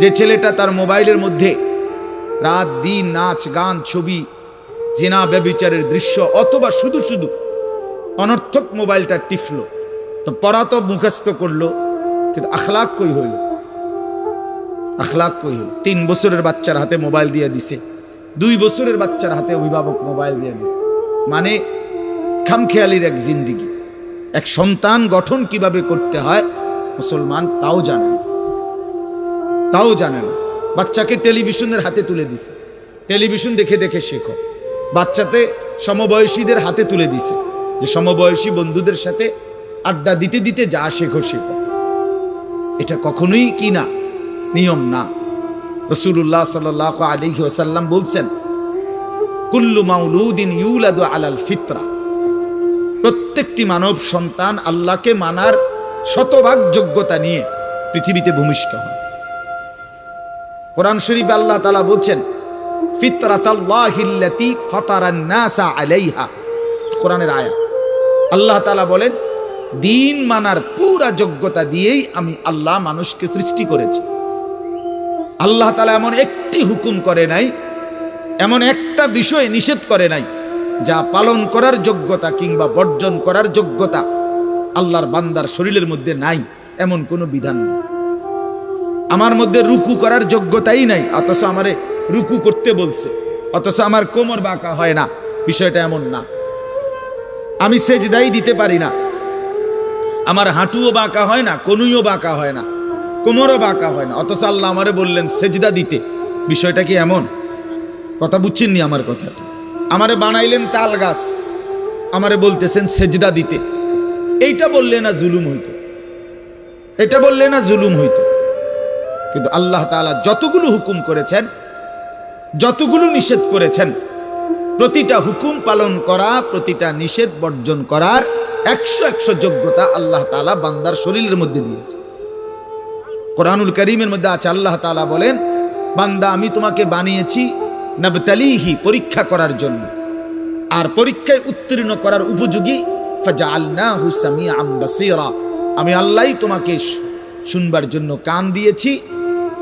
যে ছেলেটা তার মোবাইলের মধ্যে রাত, দিন, নাচ, গান, ছবি, জেনা, ব্যবিচারের দৃশ্য অথবা শুধু শুধু অনর্থক মোবাইলটা টিফলো তো পড়া তো মুখস্থ করল, কিন্তু আখলাক কই হইল? আখলাক কই হইল? তিন বছরের বাচ্চার হাতে মোবাইল দিয়ে দিছে, দুই বছরের বাচ্চার হাতে অভিভাবক মোবাইল দিয়ে দিছে। মানে খামখেয়ালির এক জিন্দিগি। এক সন্তান গঠন কীভাবে করতে হয়, মুসলমান তাও জানে না। তাও জানে না। বাচ্চাকে টেলিভিশনের হাতে তুলে দিছে। টেলিভিশন দেখে দেখে শেখো। বাচ্চাতে সমবয়সীদের হাতে তুলে দিছে যে সমবয়সী বন্ধুদের সাথে আড্ডা দিতে দিতে যা শেখো শেখো। এটা কখনোই কি না? নিয়ম না। রসুল্লাহ সাল আলী ওসাল্লাম বলছেন, কুল্লু মাউলুদিন ইউলাদু আলাল ফিতরা। প্রত্যেকটি মানব সন্তান আল্লাহকে মানার শতভাগ যোগ্যতা নিয়ে পৃথিবীতে ভূমিষ্ঠ হয়। কোরআন শরীফ আল্লাহ তালা বলছেন, ফিতরাতাল্লাহিল্লাতি ফাতারান নাসা আলাইহা। কোরআনের আয়া আল্লাহ তালা বলেন, দিন মানার পুরা যোগ্যতা দিয়েই আমি আল্লাহ মানুষকে সৃষ্টি করেছি। আল্লাহ তালা এমন একটি হুকুম করে নাই, এমন একটা বিষয় নিষেধ করে নাই, যা পালন করার যোগ্যতা কিংবা বর্জন করার যোগ্যতা আল্লাহর বান্দার শরীরের মধ্যে নাই, এমন কোনো বিধান নেই। আমার মধ্যে রুকু করার যোগ্যতাই নাই, অথচ আমারে রুকু করতে বলছে, অথচ আমার কোমর বাঁকা হয় না, বিষয়টা এমন না। আমি সেজদাই দিতে পারি না। আমার হাঁটুও বাঁকা হয় না, কনুইও বাঁকা হয় না, কোমরও বাঁকা হয় না, অথচ আল্লাহ আমারে বললেন, সেজদা দিতে। বিষয়টা কি এমন? কথা বুঝছেননি আমার কথাটা আমারে বানাইলেন তাল গাছ, আমারে বলতেছেন, সেজদা দিতে। এইটা বললে না জুলুম হইতো। এটা বললে না জুলুম হইতো। কিন্তু আল্লাহ তাআলা যতগুলো হুকুম করেছেন, যতগুলো নিষেধ করেছেন, প্রতিটা হুকুম পালন করা, প্রতিটা নিষেধ বর্জন করার একশো একশো যোগ্যতা আল্লাহ তাআলা বান্দার শরীরের মধ্যে দিয়েছে। কোরআনুল করিমের মধ্যে আছে, আল্লাহ তাআলা বলেন, বান্দা, আমি তোমাকে বানিয়েছি নবতালিহি, পরীক্ষা করার জন্য। আর পরীক্ষায় উত্তীর্ণ করার উপযোগী, ফাজআলনাহু সামিআম বাসীরা। আমি আল্লাহই তোমাকে শুনবার জন্য কান দিয়েছি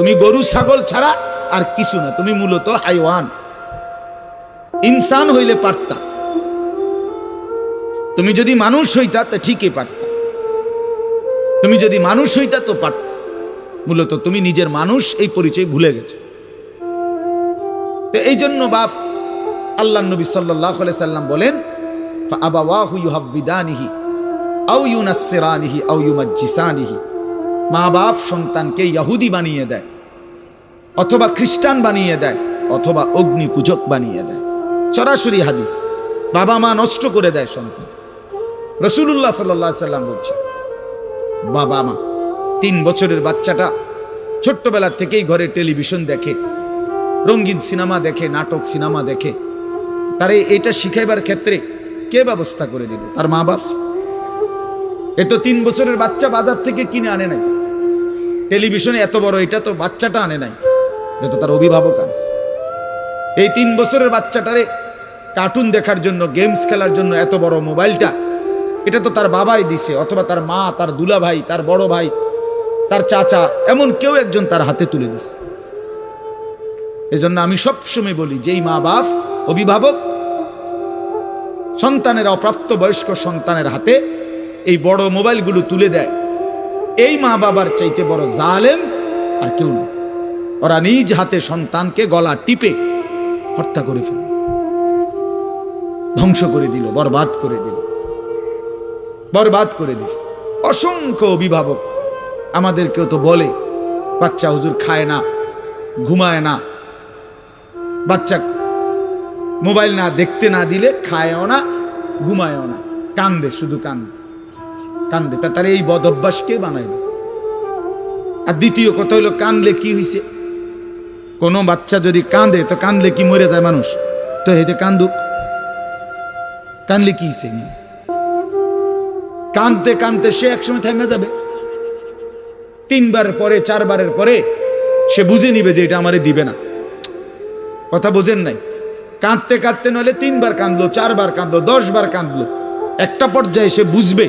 তুমি গরু, ছাগল ছাড়া আর কিছু না, তুমি মূলত হাইওয়ান। ইনসান হইলে পারতা। তুমি যদি মানুষ হইতা, তা ঠিকই পারতা। তুমি যদি মানুষ হইতা, তো পারত। মূলত তুমি নিজের মানুষ, এই পরিচয় ভুলে গেছো। তো এই জন্য বাপ, আল্লাহ নবী সাল্লাহ সাল্লাম বলেন আবাওয়াহু ইউহাব্বিদানিহি, আও ইউনাসসিরানিহি, আও ইউমাজ্জিসানিহি। মা বাপ সন্তানকে ইহুদি বানিয়ে দেয়, অথবা খ্রিস্টান বানিয়ে দেয়, অথবা অগ্নি পূজক বানিয়ে দেয়। সরাসরি হাদিস, বাবা মা নষ্ট করে দেয় সন্তান। রসুল্লাহ সাল্লাহ সাল্লাম বলছে বাবা মা, তিন বছরের বাচ্চাটা ছোট্টবেলা থেকেই ঘরে টেলিভিশন দেখে, রঙিন সিনেমা দেখে, নাটক সিনেমা দেখে, তারে এটা শিখাইবার ক্ষেত্রে কে ব্যবস্থা করে দিল তার মা বাপ? এ তো তিন বছরের বাচ্চা বাজার থেকে কিনে আনে নাই। টেলিভিশনে এত বড়, এটা তো বাচ্চাটা আনে নাই। এটা তো তার অভিভাবক আনছে এই তিন বছরের বাচ্চাটারে কার্টুন দেখার জন্য গেমস খেলার জন্য এত বড় মোবাইলটা, এটা তো তার বাবাই দিছে, অথবা তার মা, তার দুলা ভাই তার বড় ভাই, তার চাচা, এমন কেউ একজন তার হাতে তুলে দিছে। এজন্য আমি সবসময় বলি, যেই মা বাপ, অভিভাবক, সন্তানের অপ্রাপ্ত বয়স্ক সন্তানের হাতে এই বড় মোবাইলগুলো তুলে দেয় এই মা বাবার চাইতে বড় জালেম আর কেউ নেই। ওরা নিজ হাতে সন্তানকে গলা টিপে হত্যা করে ফেল ধ্বংস করে দিল, বরবাদ করে দিল। বরবাদ করে দিস। অসংখ্য অভিভাবক আমাদের কেউ তো বলে, বাচ্চা হুজুর খায় না, ঘুমায় না। বাচ্চা মোবাইল না দেখতে না দিলে খায়ও না, ঘুমায়ও না। কান্দে, শুধু কান্দে। কান্দে। তা তার এই বদ অভ্যাস কে বানাইল? আর দ্বিতীয় কথা হইল, কানলে কি হইছে? কোনো বাচ্চা যদি কাঁদে, তো কানলে কি মরে যায় মানুষ? তো হেতে কান্দুক কান্দলে কি হইছে কানতে কানতে সে একসময় থেমে যাবে। তিনবার পরে, চারবারের পরে সে বুঝে নিবে যে এটা আমারে দিবে না। কথা বোঝেন নাই? কাঁদতে কাঁদতে নইলে তিনবার কাঁদলো, চারবার কাঁদলো দশ বার কাঁদলো। একটা পর্যায়ে সে বুঝবে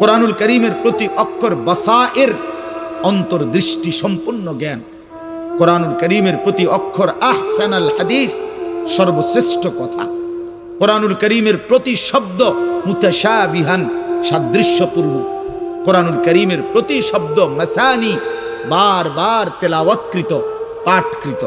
কোরআনুল করিমের প্রতি অক্ষর বাসায়ের অন্তর্দৃষ্টি সম্পূর্ণ জ্ঞান। কোরআনুল করিমের প্রতি অক্ষর আহসানাল হাদিস সর্বশ্রেষ্ঠ কথা। কোরআনুল করিমের প্রতি শব্দ মুতাশাবিহান, সাদৃশ্যপূর্ণ। কোরআনুল করিমের প্রতি শব্দ মাসানি, বারবার তেলাওয়াতকৃত, পাঠকৃত।